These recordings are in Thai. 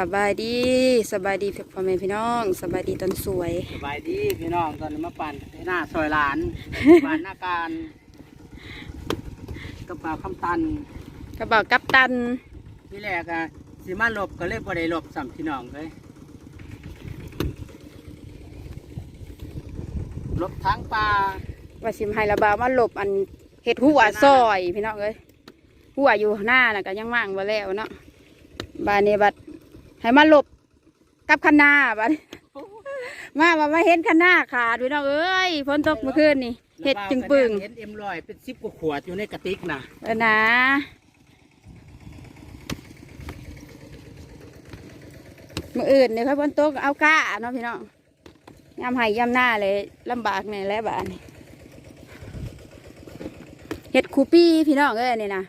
สบายดีสบายดีพ่อแม่พี่น้องสบายดีตอนสวยสบายดีพี่น้องตอนนี้มาปั่นที่หน้าซอยหลานบ้านหน้าการกระเป๋าคำตันกระเป๋ากัปตันที่แรกอะสิมาหลบก็เลยบ่ได้หลบสัมพี่น้องเลยหลบทางป่าว่าสิมให้ระบาวมาหลบอันเห็ดหัวซอยพี่น้องเอ้ยหัวอยู่หน้าน่ะก็ยังว่างบ่แล้วเนาะบานนี้บัด ให้มาหลบกับคันนาบัดมาว่ามาเห็นคันนาขาดพี่น้องเอ้ยฝนตกเมื่อคืนนี่เห็ดจึงปึงเห็นเอ็มลอยเป็นสิบกว่าขวดอยู่ในกระติกนะเออนะมืออื่นเนี่ยเขาฝนตกเอาก้าเนาะพี่น้องยำไห้ยำหน้าเลยลำบากเนี่ยแหละบ้านนี่เห็ดคูปี้พี่น้องเอ้ยนี่นะ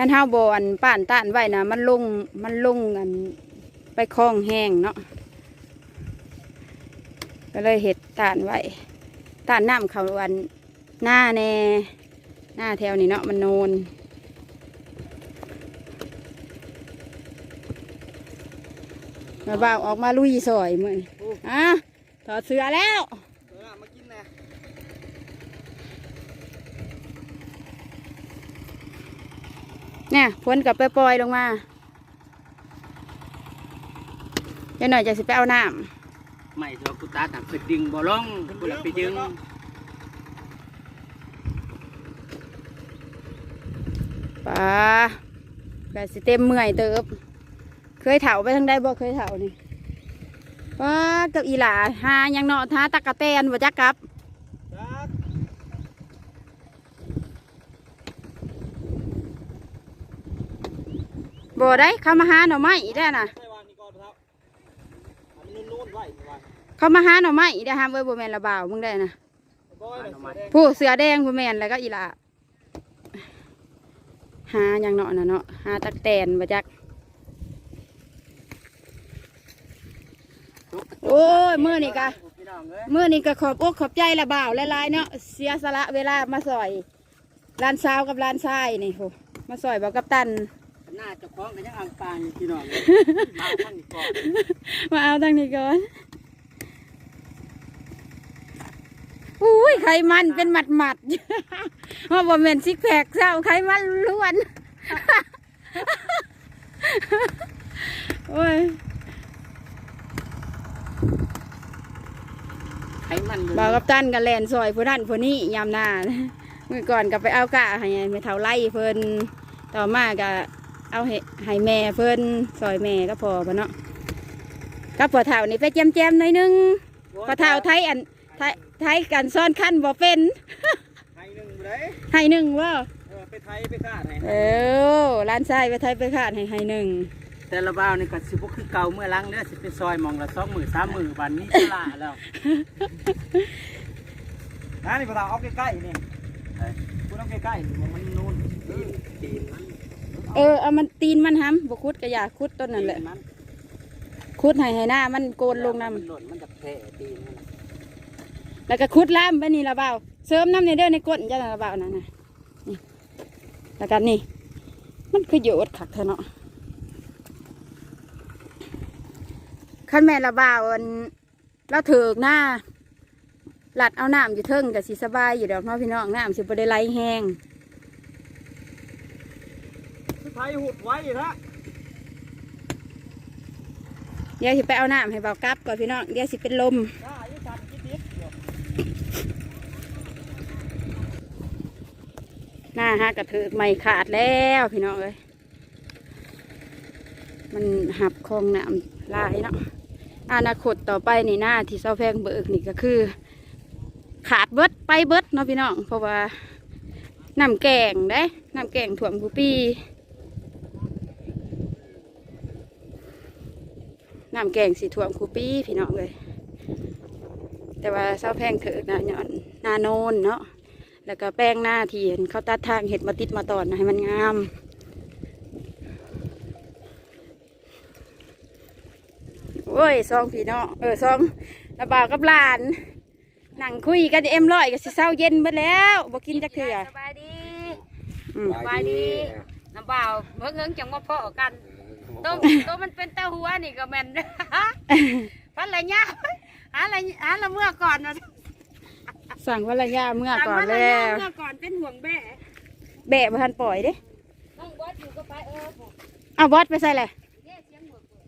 ท่านเฮาบอนป่านต้านไว้นะมันลงมันลงกันไปคลองแห้งเนาะก็เลยเห็ดต้านไว้ต้านน้ำเขาวันหน้าแน่หน้าแถวนี้เนาะมันโนนมาบ่าวออกมาลุยซอยมือนอะถอดเสื้อแล้ว เออมากินนะ เนี่ยพ้นกับไปปล่อยๆลงมาเดี๋ยวหน่อยจะสิไปเอาน้ไม่เถอะกูตาต่างไปดึงบ่ลงกูเลยไปดึงำปลาก็สิเต็มเมื่อยเติบ เคยเถาไปทางใดบ่เคยเถานี่ปลากับอีหลาหายังเนาะท้าตะกะแตนบ่จักกลับ บ่ได้เข้ามาหาหน่อไม้อีได้น่ะไม่วางนี่ก่อนครับมันนุ่นๆไว้วางเข้ามาหาหน่อไม้อีได้ห้ามเว้ยบ่แม่นละบ่าวมึงได้น่ะบอยเลยผู้เสือแดงบ่แม่นแล้วก็อีหล่าหาหยังเนาะน่ะเนาะหาตักแตนบ่จักโอ้ยมื้อนี้กะพี่น้องเอ้ยมื้อนี้ก็ขอบอกขอบใจละบ่าวหลายๆเนาะเสียสละเวลามาซอยร้านสาวกับร้านชายนี่โหมาซอยบ่กับตัน หน้าเจ้าของก็ยังอ่างปางอยู่พี่น้องเอ้ยมาข้างนี้ก่อนมาเอาทางนี้ก่อนอุ้ยไขมันเป็นหมัดหมัดๆว่าบ่แม่นซิกแพคเศร้าไขมันล้วนโอ้ยไขมันเลยบ่าวกับตันกับแลนซอยผู้นั้นผู้นี้ยามหน้าเมื่อก่อนก็ไปเอากะให้ไม่เท่าไรเพิ่นต่อมาก็ เอาให้ให้แม่เพิ่นซอยแม่ก็พอปะเนาะก็พอเท่านี่ไปแจมๆหน่อยหนึงพอเท่าไทยอันไทยไทยกันซ่อนขั้นบ่เป็นไทยหนึ่งเลยให้หนึ่งว่าเออไปไทยไปคาดให้เออร้านชายไปไทยไปขาดให้ให้หนึ่งแต่ละบ้าวนี่ก็สิบ่คือเก่าเมื่อหลังเด้อสิไปซอยหมองละสองหมื่นสามหมื่นบันนี้ตลาดแล้วนะนี่พอทางเอาใกล้ๆนี่คุณเอาใกล้ๆนี่มันนู่นตีนตีนมัน เออเอามันตีนมันห้ำบคุดกระยาคุดต้นนั่นแหละตีมันคุดให้ให้หน้ามันโกนลงน้มันหล่นมันจะแผลตีนมันน่ะำแล้วก็คุดล่ามไปนี่ละเบาเสริมน้ำในเด้อในก้นจ้าละเบานั่นนะนี่แล้วกันนี่ มันคือโยดขักเถอะเนาะขั้นแม่ละเบาอันเราเถิกหน้าหลัดเอาน้ำอยู่เทิงกับสีสบายอยู่ดอกเนาะพี่น้องน้ำสิบได้ไหลแห้ง ไทย หุดไว้นะเดี๋ยวสิไปเอาน้ำให้เบากลับก่อนพี่น้องเดี๋ยวสิเป็นลมหน้าฮะกระถือไม่ขาดแล้วพี่น้องเอ้ยมันหับคลองน้ำลายเนาะอนาคตต่อไปในหน้าที่เสาแพงเบิกนี่ก็คือ ขาดเบิดไปเบิดเนาะพี่น้องเพราะว่าน้ำแกงเด้น้ำแกงถ่วมกูปี น้ำแกงสีถ่วมคูปีพี่น้องเลย แต่ว่าเสาแพงเถิกนะย้อนนาโนนเนาะแล้วก็แป้งหน้าที่เห็นเขาตัดทางเห็ดมาติดมาตอนนะให้มันงามโอ้ยซองพี่เนาะเออซองระบาวกับหลานนั่งคุยกันเอ็มร้อยก็สิเศร้าเย็นไปแล้วบ่กินจักเถื่อสบายดีอืมสบายดีน้ำเปล่าเมื่อเงินจังว่าพ่อกันว ตัวตัวมันเป็นตาหัวนี่ก็แม่นพันละยะหาละหาละเมื่อก่อนนะสั่งว่าระยะเมื่อก่อนสั่งแล้ว่าละวเมื่อก่อนเป็นห่วงแม่แบะบ่ทันปล่อยเด้น้องบอสอยู่ก็ไปเออผมเอาบอสไปใส่เลยเนี่ยเสียงหมดเลย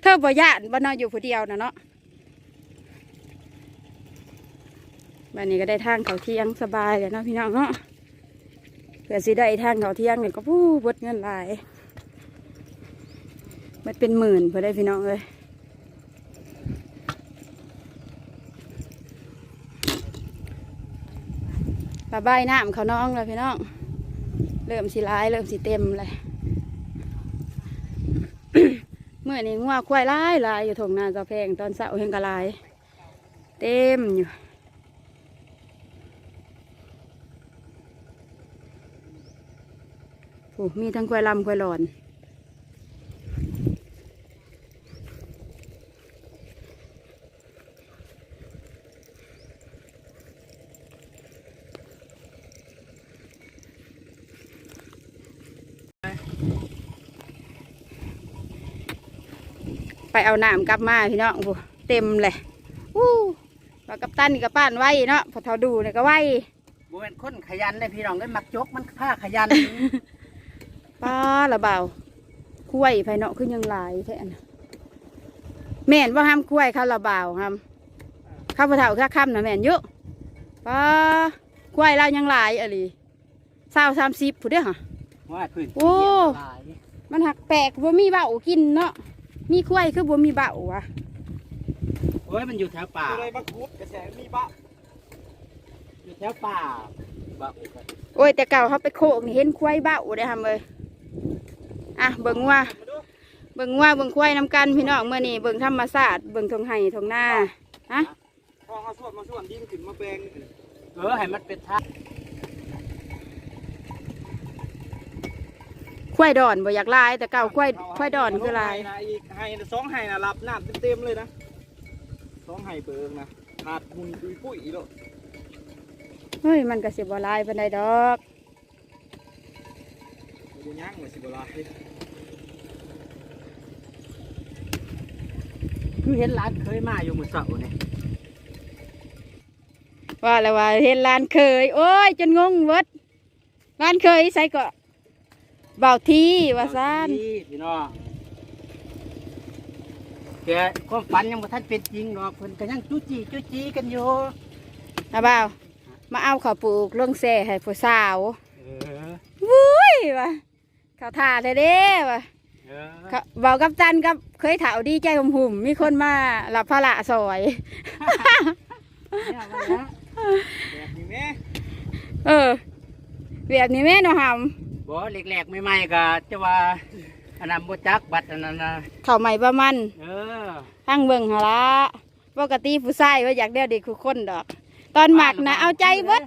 เธอบ่ย่านบ่นอนอยู่ผู้เดียวนะเนาะบันนี้ก็ได้ทางเขาเที่ยงสบายเลยเนาะพี่น้องเนาะเผื่อสิได้ทางเขาเที่ยงเนี่ยก็ผู้บดเงินหลาย มันเป็นหมื่นเพื่อได้พี่น้องเลยระบายน้ำเขาน้องเลยพี่น้อง เริ่มสิร้าย เริ่มสิเต็มเลยเมื่อนี้งัวควายลายลายอยู่ทงนาจ้าแพงตอนเสาร์เฮงกะลาย เต็มอยู่โอ้มีทั้งควายลำควายหลอน ไปเอาน้ำกลับมาพี่น้องโอ้เต็มเลยอู้ว่ากับตันนี่กับป้านไว้เนาะพอเท่าดูเนี่ยก็ไว้บ่เป็นคนขยันได้พี่น้องได้มักจกมันผ้าขยันป้าละเบาคุ้ยภายเนาะคือยังหลายแท้นะแม่นว่าห้ามคุ้ยข้าวละเบาห้ามข้าวพอเท่าข้าค่ำนะแม่นเยอะป้าคุ้ยเรายังหลายอะไรสาวสามสิบผู้เด้อฮะ ว่าพื้นโอ้ หลายมันหักแปลกว่ามีเบากินเนาะ มีคุ้ยคือบ่มีเบาวะโอ้ยมันอยู่แถวป่าเลยบักคุดกระแสมีบะอยู่แถวป่าบะโอ้ย แต่เก่าเขาไปโคกนี่เห็นควายเบ้าได้ทำเลยอะเบิ่งว่าเบิ่งว่าเบิ่งควายนำกันพี่น้องเมื่อนี้เบิ่งธรรมศาสตร์เบิ่งทงไห้ทงหน้าฮะพอเอาส่วนมาส่วนดินขึ้นมาแปลงเออให้มันเป็นท่า ควายดอนบ่อยากลาย แต่เก่าควายควายดอนคือลายนะอีกไห้นะสองไห้นะรับน้ำเต็มๆเลยนะสองไห้เบิงนะขาดมุนปุยปุยๆแล้วเฮ้ยมันก็สิบ่ลายปานใดดอกดูย่างเหมือนสิบลายคือเห็นร้านเคยมาอยู่มือเสาเนี่ยว่าแล้วว่าเห็นร้านเคย โอ้ยจนงงเบิดร้านเคยใส่ก็ เบาทีว่าซ่านพี่น้องแกความฝันยังบ่ทันเป็นจริงหรอกเพิ่นก็ยังจุจีจุจีกันอยู่นะบ่าวมาเอาข้าวปลูกลงแซ่ให้ผู้สาวเออวุ้ยว่ะเขาท่าแท้เด้ว่ะเออเขาเบากับจันกับเคยถาวดีใจหุ่มหุ่มๆมีคนมารับภาระซอยเนี่ยว่าแล้วแบบนี้แม่เออแบบนี้แม่เนาะห บ่แรกๆใหม่ๆก็จะว่าอันนั้นบ่จักบัตรอันนั้นนะำเข่าวใหม่ประมันเออทั้งเบิ่งหนละปกติผู้ชายว่าอยากเดียวเด็กคือคนดอก ตอนหมักนะเอาใจเบิด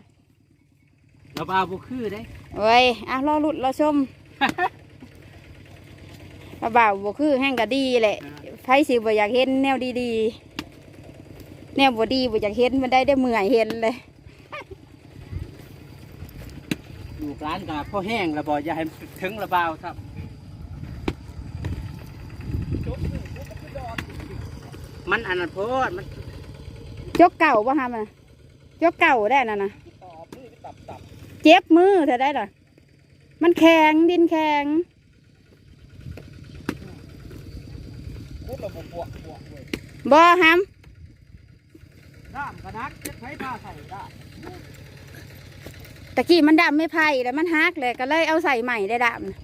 เราบ่เอาบ่คือเด้เว้ยอะรอลุดรอชมระบ่าวบ่คือแห้งก็ดีแหละไผสิบ่อยากเห็นแนวดีๆ แนวบ่ดีบ่อยากเห็นมันได้ได้เมื่อยเห็นเลย อยู่ร้านก็พอแห้งแล้วบ่อย่าให้ถึงระบาวครับมันอันนั้นโพดมันยกเก่าบ่ฮะมันน่ะยกเก่าได้น่ะนะเจ็บมือเธอได้หรอมันแข็งดินแข็งพูดเราบวกบวกบวกเลยบ่ฮัมด้ามกระนักจะใช้ผ้าใส่ได้ ตะกี้มันดำไม่ไผ่แล้วมันฮักเลยก็เลยเอาใส่ใหม่ได้ดำน่ะ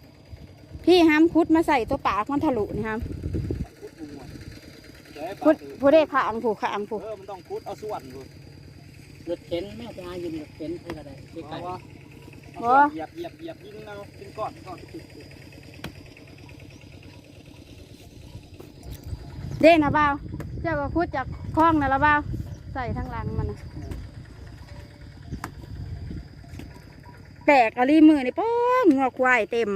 พี่ฮัมคุดมาใส่ตัวปากมันทะลุนี่ฮัมคุดบุ้งหมดเดี๋ยวให้คุปาดดผู้ได้ขางผูกขางผูกเออมันต้องคุดเอาส่วนดูรถเข็นแม่จะหายืมรถเข็นเพื่ออะไรใกเพล้ราะว่าโอ้เหยียบเหยียบเหยียบยิงเอาเป็นก้อนก้อนเด้นะบ่าวเจ้าก็คุดจากคล้องนะละบ่าวใส่ทั้งหลังมันนะ แตกอะไรมือนี่ป้องงอกควายเต็ม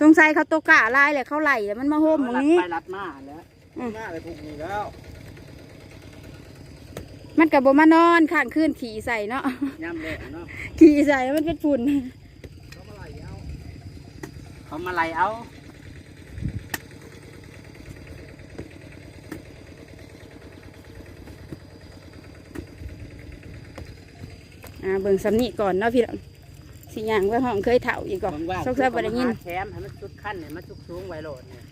สงสัยเขาตกกะลายเลยเขาไหลแล้วมันมาโฮมตรงนี้ ไปรัดมน้าแล้วอืม หน้าเลยพูกมีแล้วมันกับบมานอนข้างคืนขี่ใส่เนาะ ย่ำแดดเนาะขี่ใส่มันเป็นฝุ่น เขามาไหลเอาเขามาไหลเอาอ่าเบิ่งสำนีก่อนเนาะพี่ สิย่างไว้ห้องเคยเถ่าอีกก่อนว่างๆซกเซบ่ได้ยินแคมให้มันสุดขั้นเนี่ยมันสุกสูงไวโหลดเนี่ย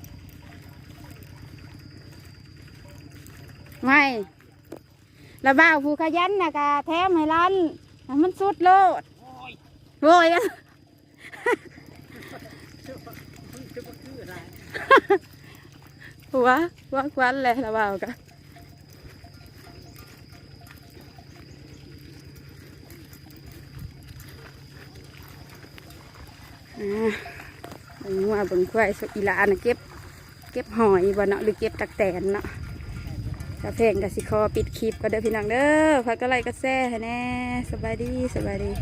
ไม่ระบ้าวผู้ขยันนะกะแถมให้ร้านให้มันสุดโลดโว้ยหัวหัวควันเลยระบ้าวกะ อ่าเบิ่งว่าเบิ่งควายสอีลานะเก็บ เก็บหอยบ่เนาะหรือเก็บตักแตนเนาะกระเพงกสิคอปิดคลิปก็เด้อพี่น้องเด้อพักก็ไลค์ก็แซ่ให้แน่สบายดีสบายดี